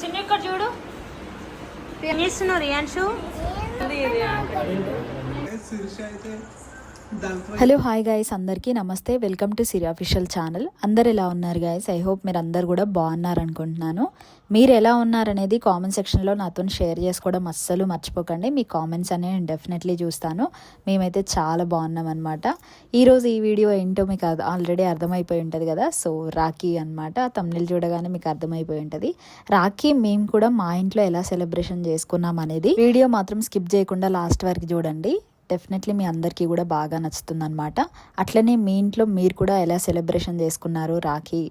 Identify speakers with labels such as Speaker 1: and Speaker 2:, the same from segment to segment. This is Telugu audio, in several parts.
Speaker 1: చిన్న ఇక్కడ చూడు. ఏం చేస్తున్నావు రియాన్షు?
Speaker 2: హలో హాయ్ గాయస్ అందరికీ నమస్తే. Welcome to Siri official channel అందరు ఎలా ఉన్నారు గాయస్ ఐ హోప్ మీరు అందరు కూడా బాగున్నారు అనుకుంటున్నాను. మీరు ఎలా ఉన్నారనేది కామెంట్ సెక్షన్లో నాతో షేర్ చేసుకోవడం అస్సలు మర్చిపోకండి. మీ కామెంట్స్ అనేవి నేను డెఫినెట్లీ చూస్తాను. మేమైతే చాలా బాగున్నాం అనమాట ఈరోజు ఈ వీడియో ఏంటో మీకు ఆల్రెడీ అర్థమైపోయి ఉంటుంది కదా? సో రాఖీ అనమాట తమిళ చూడగానే మీకు అర్థమైపోయి ఉంటుంది. రాఖీ మేము కూడా మా ఇంట్లో ఎలా సెలబ్రేషన్ చేసుకున్నాం అనేది వీడియో మాత్రం స్కిప్ చేయకుండా లాస్ట్ వరకు చూడండి. డెఫినెట్లీ మీ అందరికీ కూడా బాగా నచ్చుతుంది అనమాట అట్లనే మీ ఇంట్లో మీరు కూడా ఎలా సెలబ్రేషన్ చేసుకున్నారు రాఖీ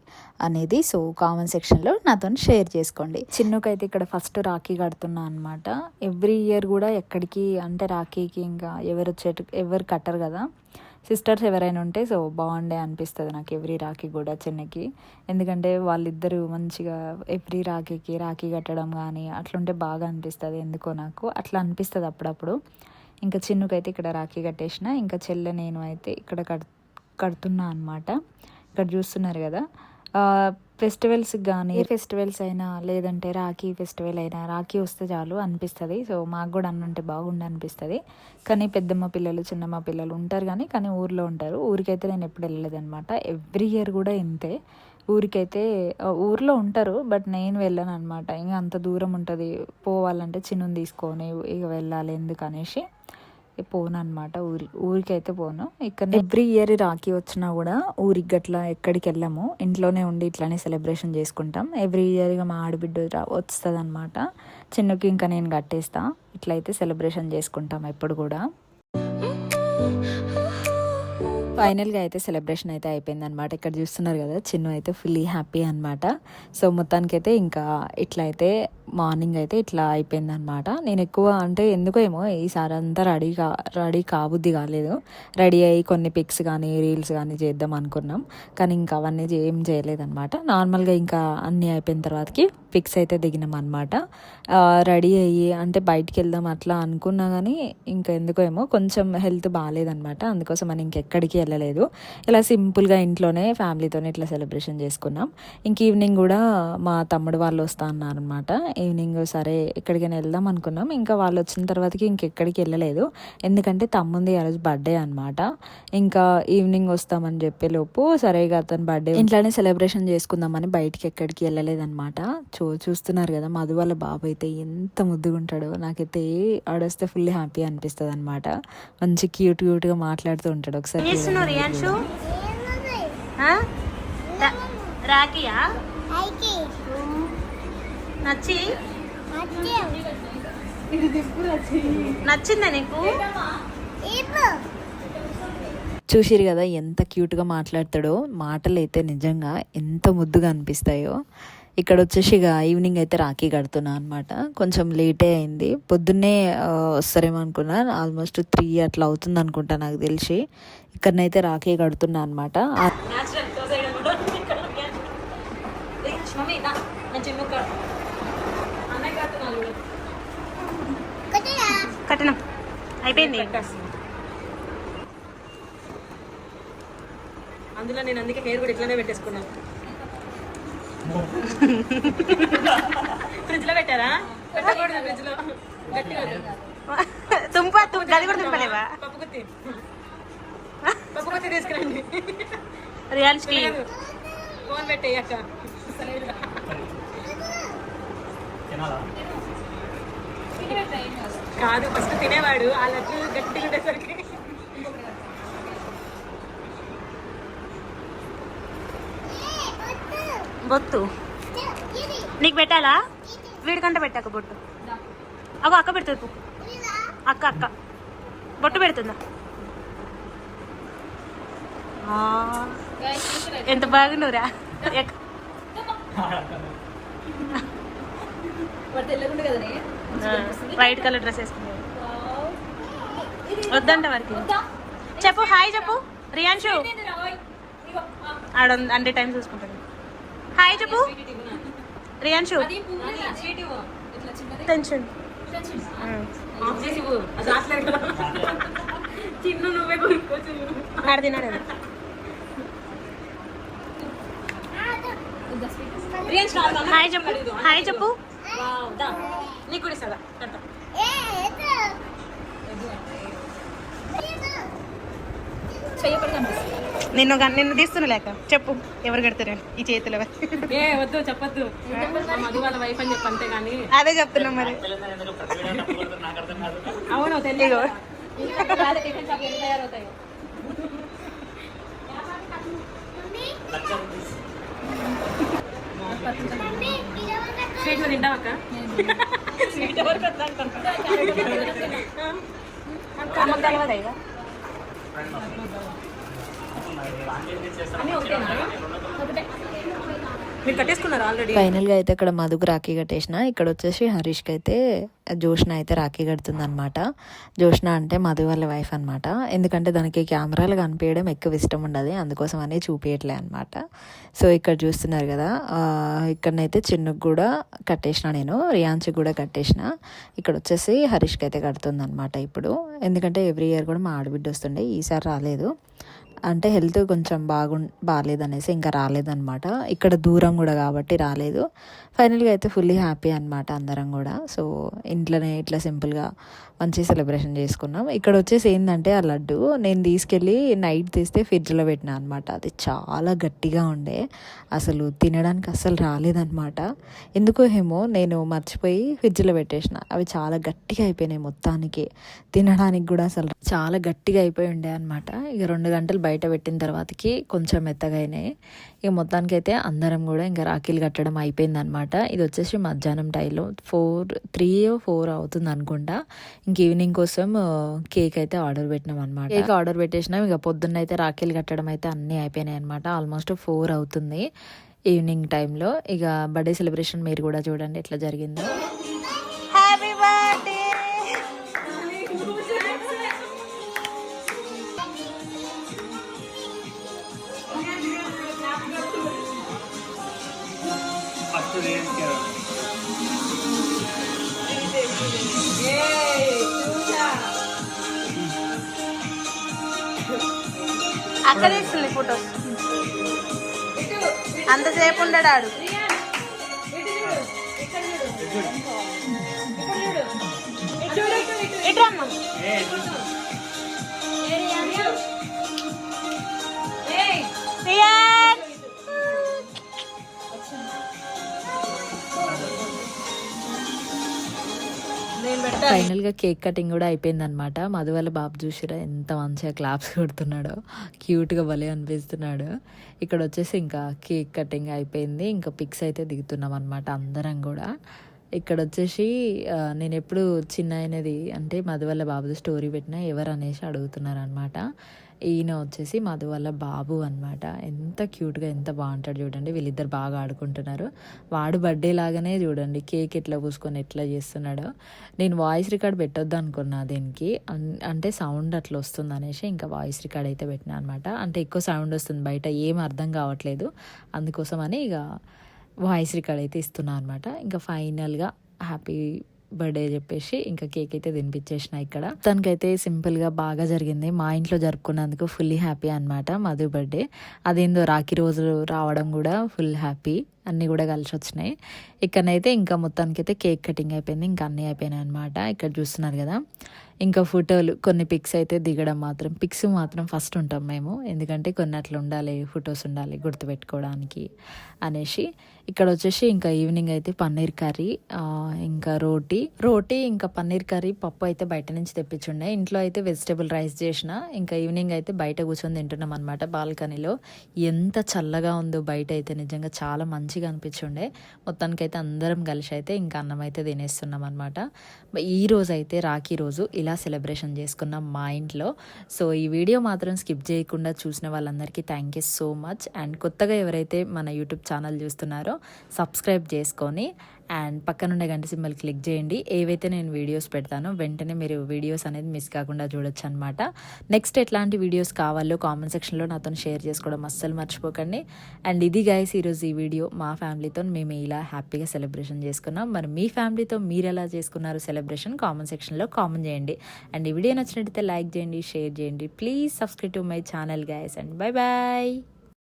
Speaker 2: అనేది సో కామెంట్ సెక్షన్లో నాతో షేర్ చేసుకోండి. చిన్నకైతే ఇక్కడ ఫస్ట్ రాఖీ కడుతున్నా అనమాట ఎవ్రీ ఇయర్ కూడా ఎక్కడికి అంటే రాఖీకి ఇంకా ఎవరు వచ్చేట ఎవరు కట్టరు కదా. సిస్టర్స్ ఎవరైనా ఉంటే సో బాగుండే అనిపిస్తుంది నాకు ఎవ్రీ రాఖీ కూడా చిన్నకి. ఎందుకంటే వాళ్ళిద్దరూ మంచిగా ఎవ్రీ రాఖీకి రాఖీ కట్టడం కానీ అట్లుంటే బాగా అనిపిస్తుంది ఎందుకో నాకు. అట్లా అనిపిస్తుంది అప్పుడప్పుడు. ఇంకా చిన్నుకైతే ఇక్కడ రాఖీ కట్టేసిన ఇంకా చెల్లె నేను అయితే ఇక్కడ కట్ కడుతున్నా అనమాట ఇక్కడ చూస్తున్నారు కదా. ఫెస్టివల్స్కి కానీ ఏ ఫెస్టివల్స్ అయినా లేదంటే రాఖీ ఫెస్టివల్ అయినా రాఖీ వస్తే చాలు అనిపిస్తుంది. సో మాకు కూడా అన్నుంటే బాగుండు అనిపిస్తుంది. కానీ పెద్దమ్మ పిల్లలు చిన్నమ్మ పిల్లలు ఉంటారు కానీ కానీ ఊర్లో ఉంటారు. ఊరికైతే నేను ఎప్పుడు వెళ్ళలేదు అనమాట ఎవ్రీ ఇయర్ కూడా ఇంతే. ఊరికైతే ఊర్లో ఉంటారు బట్ నేను వెళ్ళాను అనమాట ఇంకా అంత దూరం ఉంటుంది. పోవాలంటే చిన్నుని తీసుకొని ఇక వెళ్ళాలి ఎందుకు అనేసి పోను అనమాట ఊరి ఊరికైతే పోను. ఇక్కడ ఎవ్రీ ఇయర్ రాఖీ వచ్చినా కూడా ఊరికి గట్లా ఎక్కడికి వెళ్ళాము ఇంట్లోనే ఉండి ఇట్లానే సెలబ్రేషన్ చేసుకుంటాం. ఎవ్రీ ఇయర్ ఇక మా ఆడబిడ్డ వస్తుంది అనమాట చిన్నకి ఇంకా నేను కట్టేస్తా. ఇట్లయితే సెలబ్రేషన్ చేసుకుంటాం ఎప్పుడు కూడా. ఫైనల్గా అయితే సెలబ్రేషన్ అయితే అయిపోయింది అనమాట ఇక్కడ చూస్తున్నారు కదా చిన్ను అయితే ఫుల్లీ హ్యాపీ అనమాట సో మొత్తానికైతే ఇంకా ఇట్లా అయితే మార్నింగ్ అయితే ఇట్లా అయిపోయిందనమాట నేను ఎక్కువ అంటే ఎందుకో ఏమో ఈసారి అంతా రెడీ కా రెడీ కాబుద్ది కాలేదు. రెడీ అయ్యి కొన్ని పిక్స్ కానీ రీల్స్ కానీ చేద్దాం అనుకున్నాం. కానీ ఇంకా అవన్నీ ఏం చేయలేదన్నమాట. నార్మల్గా ఇంకా అన్నీ అయిపోయిన తర్వాతకి పిక్స్ అయితే దిగినాం అనమాట రెడీ అయ్యి అంటే బయటికి వెళ్దాం అట్లా అనుకున్నా కానీ ఇంకా ఎందుకో ఏమో కొంచెం హెల్త్ బాగాలేదనమాట అందుకోసం మనం ఇంకెక్కడికి వెళ్ళలేదు. ఇలా సింపుల్గా ఇంట్లోనే ఫ్యామిలీతోనే ఇట్లా సెలబ్రేషన్ చేసుకున్నాం. ఇంక ఈవినింగ్ కూడా మా తమ్ముడు వాళ్ళు వస్తా అన్నారనమాట ఈవినింగ్ సరే ఎక్కడికైనా వెళ్దాం అనుకున్నాం. ఇంకా వాళ్ళు వచ్చిన తర్వాతకి ఇంకెక్కడికి వెళ్ళలేదు. ఎందుకంటే తమ్ముంది ఆ రోజు బర్త్డే అనమాట ఇంకా ఈవినింగ్ వస్తామని చెప్పే లోపు సరేగా అతని బర్త్డే ఇంట్లోనే సెలబ్రేషన్ చేసుకుందామని బయటికి ఎక్కడికి వెళ్ళలేదన్నమాట. చూ చూస్తున్నారు కదా మధు వాళ్ళ బాబు అయితే ఎంత ముద్దుగా ఉంటాడో నాకైతే ఆడొస్తే ఫుల్ హ్యాపీ అనిపిస్తుంది అనమాట మంచి క్యూట్ క్యూట్గా మాట్లాడుతూ ఉంటాడు ఒకసారి
Speaker 1: రాఖీయా? నచ్చి? నచ్చిందా నీకు?
Speaker 2: చూసిరు కదా ఎంత క్యూట్గా మాట్లాడతాడో మాటలు అయితే నిజంగా ఎంత ముద్దుగా అనిపిస్తాయో. ఇక్కడ వచ్చేసి ఇక ఈవినింగ్ అయితే రాఖీ కడుతున్నా అనమాట కొంచెం లేటే అయింది. పొద్దున్నే వస్తారేమో అనుకున్నా. ఆల్మోస్ట్ త్రీ అట్లా అవుతుంది అనుకుంటా నాకు తెలిసి. ఇక్కడనైతే రాఖీ కడుతున్నా అనమాట
Speaker 1: కట్టినాం అయిపోయింది.
Speaker 3: అందులో నేను అందుకే హెయిర్ కూడా ఇట్లానే పెట్టేసుకున్నాను ఫ్రిడ్జ్లో పెట్టారా? పెట్టకూడదు ఫ్రిడ్జ్లో.
Speaker 1: తుంప గది కూడా తుంపలేవా?
Speaker 3: పప్పు గుత్తి పప్పు గుత్తి తీసుకురండి.
Speaker 1: రియాన్స్కి
Speaker 3: ఫోన్ పెట్టేయి అక్క. కాదు ఫస్ట్ తినేవాడు. వాళ్ళ గట్టిగా ఉండేసరికి.
Speaker 1: బొత్తు. నీకు పెట్టాలా? వీడికంట పెట్టాక బొట్టు. అగో అక్క పెడుతుంది అక్క అక్క. బొట్టు పెడుతుందా? ఎంత బాగున్నావురా ఎక్క వైట్ కలర్ డ్రెస్ వేసుకున్నావు వద్దంట వారికి. చెప్పు హాయ్ చెప్పు. రియాన్షు ఆడ అంటే టైం చూసుకుంటాను హాయ్ చెప్పు. రియాన్షు టెన్షన్.
Speaker 3: చిన్న నువ్వే
Speaker 1: ఆడ తిన్నాడు హాయ్ చెప్పు. హాయ్ చెప్పు.
Speaker 3: వావ్, దా. నీకు కూడా కడతా
Speaker 1: నిన్ను నిన్ను తీస్తున్నా లేక. చెప్పు ఎవరు కడతారు? ఈ చేతిలో.
Speaker 3: ఏ వద్దు చెప్పొద్దు. మధు వాళ్ళ వైఫ్ అని చెప్పి అంతే కానీ
Speaker 1: అదే చెప్తున్నా మరి.
Speaker 3: అవును తెలియదు. స్వీట్ తింటావా అక్క? స్వీట్ ఎవరికి? అన్నీ ఆల్రెడీ
Speaker 2: ఫైనల్గా అయితే ఇక్కడ మధుకు రాఖీ కట్టేసిన. ఇక్కడ వచ్చేసి హరీష్కి అయితే జోష్న అయితే రాఖీ కడుతుంది అనమాట జోష్న అంటే మధు వాళ్ళ వైఫ్ అనమాట ఎందుకంటే దానికి కెమెరాలు కనిపించడం ఎక్కువ ఇష్టం ఉండదు. అందుకోసం అని చూపించట్లే అనమాట సో ఇక్కడ చూస్తున్నారు కదా ఇక్కడనైతే చిన్నుకు కూడా కట్టేసిన నేను. రియాన్స్కి కూడా కట్టేసిన. ఇక్కడ వచ్చేసి హరీష్కి అయితే కడుతుంది అనమాట ఇప్పుడు. ఎందుకంటే ఎవ్రీ ఇయర్ కూడా మా ఆడబిడ్డ వస్తుండే. ఈసారి రాలేదు. అంటే హెల్త్ కొంచెం బాగు బాగాలేదనేసి ఇంకా రాలేదనమాట ఇక్కడ దూరం కూడా కాబట్టి రాలేదు. ఫైనల్గా అయితే ఫుల్లీ హ్యాపీ అనమాట అందరం కూడా. సో ఇంట్లోనే ఇట్లా సింపుల్గా మంచి సెలబ్రేషన్ చేసుకున్నాం. ఇక్కడ వచ్చేసి ఏంటంటే ఆ లడ్డు. నేను తీసుకెళ్ళి నైట్ తీస్తే ఫ్రిడ్జ్లో పెట్టినా అనమాట అది చాలా గట్టిగా ఉండే. అసలు తినడానికి అస్సలు రాలేదనమాట ఎందుకో ఏమో నేను మర్చిపోయి ఫ్రిడ్జ్లో పెట్టేసిన. అవి చాలా గట్టిగా అయిపోయినాయి మొత్తానికి. తినడానికి కూడా అసలు చాలా గట్టిగా అయిపోయి ఉండే అనమాట ఇక రెండు గంటలు బయట పెట్టిన తర్వాతకి కొంచెం మెత్తగైనాయి అయినాయి. ఇక మొత్తానికి అయితే అందరం కూడా ఇంకా రాఖీలు కట్టడం అయిపోయిందనమాట ఇది వచ్చేసి మధ్యాహ్నం టైంలో ఫోర్ త్రీ ఫోర్ అవుతుంది అనుకుంటా. ఇంక ఈవినింగ్ కోసం కేక్ అయితే ఆర్డర్ పెట్టినాం అనమాట కేక్ ఆర్డర్ పెట్టేసినాం. ఇక పొద్దున్న అయితే రాఖీలు కట్టడం అయితే అన్నీ అయిపోయినాయి అనమాట ఆల్మోస్ట్ ఫోర్ అవుతుంది ఈవినింగ్ టైంలో. ఇక బర్త్డే సెలబ్రేషన్ మీరు కూడా చూడండి ఎట్లా జరిగిందో.
Speaker 1: అక్కడ తీస్తుంది ఫోటోస్. అంతసేపు ఉండడాడు ఇటు రమ్మా.
Speaker 2: ఫైనల్గా కేక్ కటింగ్ కూడా అయిపోయింది అనమాట మధు వాళ్ళ బాబు చూసిరా ఎంత మంచిగా క్లాప్స్ కొడుతున్నాడో. క్యూట్గా భలే అనిపిస్తున్నాడు. ఇక్కడ వచ్చేసి ఇంకా కేక్ కటింగ్ అయిపోయింది. ఇంకా పిక్స్ అయితే దిగుతున్నాం అనమాట అందరం కూడా. ఇక్కడ వచ్చేసి నేను ఎప్పుడు చిన్న అయినది అంటే మధు వల్ల బాబుది స్టోరీ పెట్టినా ఎవరు అనేసి అడుగుతున్నారు అనమాట ఈయన వచ్చేసి మధు వల్ల బాబు అనమాట ఎంత క్యూట్గా ఎంత బాగుంటాడు చూడండి. వీళ్ళిద్దరు బాగా ఆడుకుంటున్నారు. వాడు బర్త్డే లాగానే చూడండి కేక్ ఎట్లా పూసుకొని ఎట్లా చేస్తున్నాడో. నేను వాయిస్ రికార్డ్ పెట్టొద్దు అనుకున్నా దీనికి. అన్- అంటే సౌండ్ అట్లా వస్తుంది అనేసి ఇంకా వాయిస్ రికార్డ్ అయితే పెట్టినా అనమాట అంటే ఎక్కువ సౌండ్ వస్తుంది బయట ఏం అర్థం కావట్లేదు. అందుకోసం అని ఇక వాయిస్ రికార్డ్ అయితే ఇస్తున్నా అనమాట ఇంకా ఫైనల్గా హ్యాపీ బర్త్డే చెప్పేసి ఇంకా కేక్ అయితే తినిపించేసిన ఇక్కడ. తనకైతే సింపుల్గా బాగా జరిగింది. మా ఇంట్లో జరుపుకున్నందుకు ఫుల్లీ హ్యాపీ అనమాట మధు బర్త్డే. అదేందో రాఖీ రోజు రావడం కూడా ఫుల్ హ్యాపీ. అన్నీ కూడా కలిసి వచ్చినాయి. ఇక్కడనైతే ఇంకా మొత్తానికైతే కేక్ కటింగ్ అయిపోయింది. ఇంకా అన్నీ అయిపోయినాయి అనమాట ఇక్కడ చూస్తున్నారు కదా. ఇంకా ఫోటోలు కొన్ని పిక్స్ అయితే దిగడం మాత్రం పిక్స్ మాత్రం ఫస్ట్ ఉంటాం మేము. ఎందుకంటే కొన్ని అట్లా ఉండాలి ఫొటోస్ ఉండాలి గుర్తుపెట్టుకోవడానికి అనేసి. ఇక్కడ వచ్చేసి ఇంకా ఈవినింగ్ అయితే పన్నీర్ కర్రీ ఇంకా రోటీ. రోటీ ఇంకా పన్నీర్ కర్రీ పప్పు అయితే బయట నుంచి తెప్పించుండే. ఇంట్లో అయితే వెజిటేబుల్ రైస్ చేసిన ఇంకా ఈవినింగ్ అయితే బయట కూర్చొని తింటున్నాం అనమాట బాల్కనీలో. ఎంత చల్లగా ఉందో బయట అయితే నిజంగా చాలా మంచిగా అనిపించుండే. మొత్తానికైతే అందరం కలిసి అయితే ఇంకా అన్నం అయితే తినేస్తున్నాం అనమాట ఈ రోజు అయితే రాఖీ రోజు ఇలా సెలబ్రేషన్ చేసుకున్నాం మా ఇంట్లో. సో ఈ వీడియో మాత్రం స్కిప్ చేయకుండా చూసిన వాళ్ళందరికీ thank you so much. And కొత్తగా ఎవరైతే మన యూట్యూబ్ ఛానల్ చూస్తున్నారో సబ్స్క్రైబ్ చేసుకొని అండ్ పక్కనుండే గంట సింబల్ క్లిక్ చేయండి. ఏవైతే నేను వీడియోస్ పెడతానో వెంటనే మీరు వీడియోస్ అనేది మిస్ కాకుండా చూడొచ్చు అనమాట నెక్స్ట్ ఎట్లాంటి వీడియోస్ కావాలో కామెంట్ సెక్షన్లో నాతో షేర్ చేసుకోవడం అస్సలు మర్చిపోకండి. అండ్ ఇది గైస్ ఈరోజు ఈ వీడియో మా ఫ్యామిలీతో మేము ఇలా హ్యాపీగా సెలబ్రేషన్ చేసుకున్నాం. మరి మీ ఫ్యామిలీతో మీరు ఎలా చేసుకున్నారు సెలబ్రేషన్ కామెంట్ సెక్షన్లో కామెంట్ చేయండి. అండ్ ఈ వీడియో నచ్చినట్టయితే లైక్ చేయండి షేర్ చేయండి. Please subscribe to my channel guys and bye bye